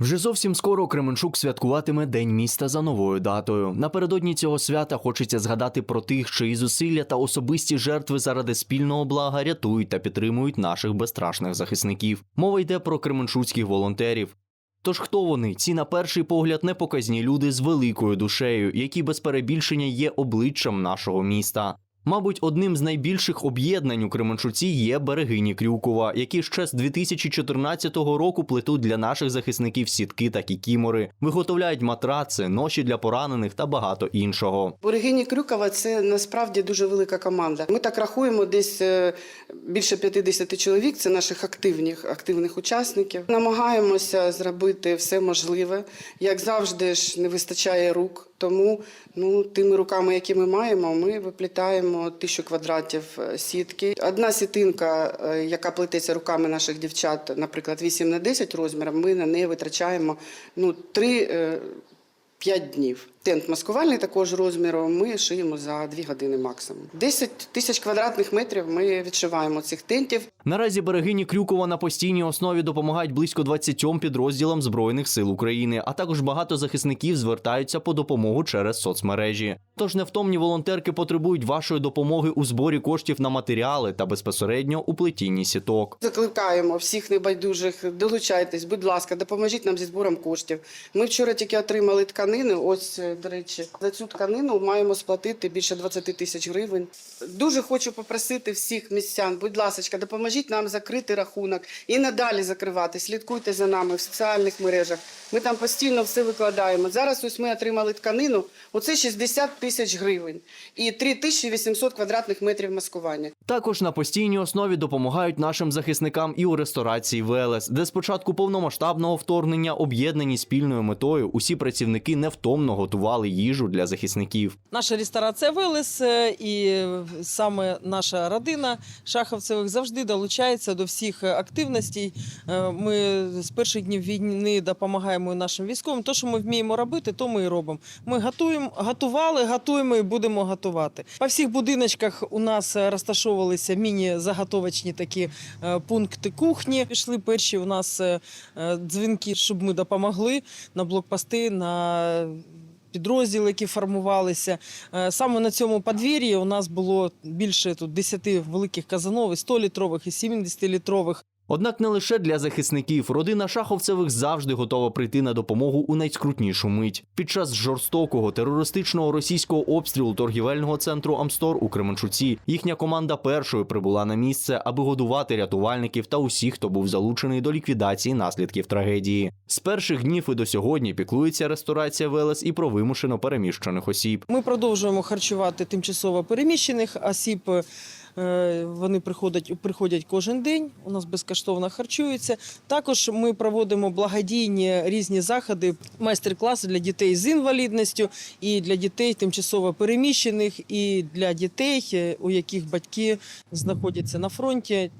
Вже зовсім скоро Кременчук святкуватиме День міста за новою датою. Напередодні цього свята хочеться згадати про тих, чиї зусилля та особисті жертви заради спільного блага рятують та підтримують наших безстрашних захисників. Мова йде про кременчуцьких волонтерів. Тож хто вони? Ці на перший погляд непоказні люди з великою душею, які без перебільшення є обличчям нашого міста. Мабуть, одним з найбільших об'єднань у Кременчуці є берегині Крюкова, які ще з 2014 року плетуть для наших захисників сітки та кікімори, виготовляють матраци, ноші для поранених та багато іншого. Берегині Крюкова це насправді дуже велика команда. Ми так рахуємо, десь е, більше 50 чоловік. Це наших активних, активних учасників. Намагаємося зробити все можливе. Як завжди ж не вистачає рук. Тому ну тими руками, які ми маємо, ми виплітаємо тисячу квадратів е, сітки. Одна сітинка, е, яка плететься руками наших дівчат, наприклад, 8 на 10 розмірів, ми на неї витрачаємо ну 3 5 днів. Тент маскувальний також розміру. Ми шиємо за 2 години максимум. 10 тисяч квадратних метрів ми відшиваємо цих тентів. Наразі берегині Крюкова на постійній основі допомагають близько 20 підрозділам Збройних сил України, а також багато захисників звертаються по допомогу через соцмережі. Тож невтомні волонтерки потребують вашої допомоги у зборі коштів на матеріали та безпосередньо у плетінні сіток. Закликаємо всіх небайдужих, долучайтесь, будь ласка, допоможіть нам зі збором коштів. Ми вчора тільки отримали тканини. Ось, е, до речі, за цю тканину маємо сплатити більше 20 тисяч гривень. Дуже хочу попросити всіх містян, будь ласка, допоможіть нам закрити рахунок і надалі закривати. Слідкуйте за нами в соціальних мережах. Ми там постійно все викладаємо. Зараз ось ми отримали тканину. Оце 60 тисяч гривень і 3800 квадратних метрів маскування. Також на постійній основі допомагають нашим захисникам і у ресторації Велес, де з початку повномасштабного вторгнення об'єднані спільною метою усі працівники невтомно готували їжу для захисників. Наша ресторація Велес е, і саме наша родина Шаховцевих завжди долучається до всіх активностей. Е, Ми з перших днів війни допомагаємо нашим військовим. То, що ми вміємо робити, то ми і робимо. Ми готуємо, готували, готуємо і будемо готувати. По всіх будиночках у нас розташовувалися міні-заготовочні такі е, пункти кухні. Пішли перші у нас дзвінки, щоб ми допомогли на блокпости. на підрозділи, які формувалися. Е, Саме на цьому подвір'ї у нас було більше тут 10 великих казанов, і 100-літрових, і 70-літрових. Однак не лише для захисників, родина Шаховцевих завжди готова прийти на допомогу у найскрутнішу мить. Під час жорстокого терористичного російського обстрілу торгівельного центру Амстор у Кременчуці їхня команда першою прибула на місце, аби годувати рятувальників та усіх, хто був залучений до ліквідації наслідків трагедії. З перших днів і до сьогодні піклується ресторація Велес і про вимушено переміщених осіб. Ми продовжуємо харчувати тимчасово переміщених осіб. Е, Вони приходять, приходять кожен день. У нас безкоштовно харчуються. Також ми проводимо благодійні різні заходи, майстер-класи для дітей з інвалідністю і для дітей тимчасово переміщених, і для дітей, е, у яких батьки знаходяться на фронті.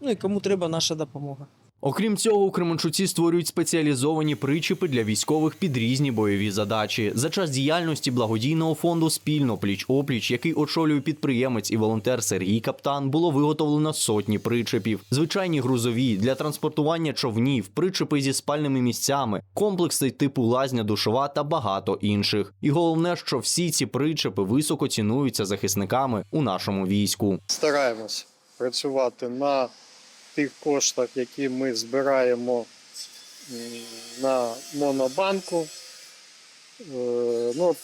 Ну і кому треба наша допомога. Окрім цього, у Кременчуці створюють спеціалізовані причепи для військових під різні бойові задачі. За час діяльності благодійного фонду спільно пліч опліч, який очолює підприємець і волонтер Сергій Каптан, було виготовлено сотні причепів, звичайні грузові для транспортування човнів, причепи зі спальними місцями, комплекси типу лазня душова та багато інших. І головне, що всі ці причепи високо цінуються захисниками у нашому війську. стараємось працювати на тих коштах, які ми збираємо на монобанку. Е, Ну,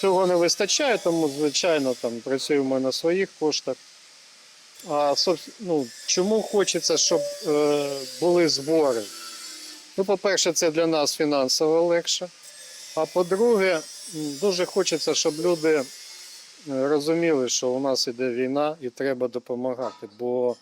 цього не вистачає, тому, звичайно, там працюємо на своїх коштах. А ну, чому хочеться, щоб е, були збори? Ну, по-перше, це для нас фінансово легше. А по-друге, дуже хочеться, щоб люди е, розуміли, що у нас іде війна і треба допомагати. Бо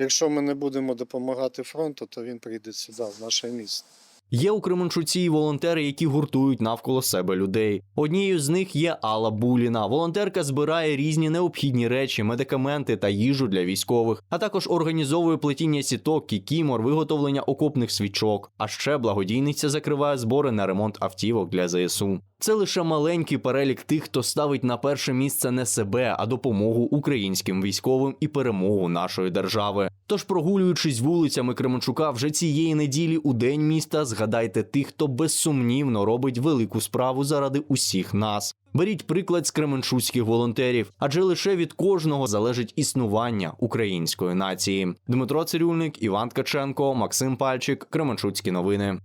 якщо ми не будемо допомагати фронту, то він прийде сюди, в наше місто. Є у Кременчуці і волонтери, які гуртують навколо себе людей. Однією з них є Алла Буліна. Волонтерка збирає різні необхідні речі, медикаменти та їжу для військових, а також організовує плетіння сіток, кікімор, виготовлення окопних свічок. А ще благодійниця закриває збори на ремонт автівок для ЗСУ. Це лише маленький перелік тих, хто ставить на перше місце не себе, а допомогу українським військовим і перемогу нашої держави. Тож, прогулюючись вулицями Кременчука вже цієї неділі у день міста, згадайте тих, хто безсумнівно робить велику справу заради усіх нас. Беріть приклад з кременчуцьких волонтерів, адже лише від кожного залежить існування української нації. Дмитро Цирюльник, Іван Ткаченко, Максим Пальчик, Кременчуцькі новини.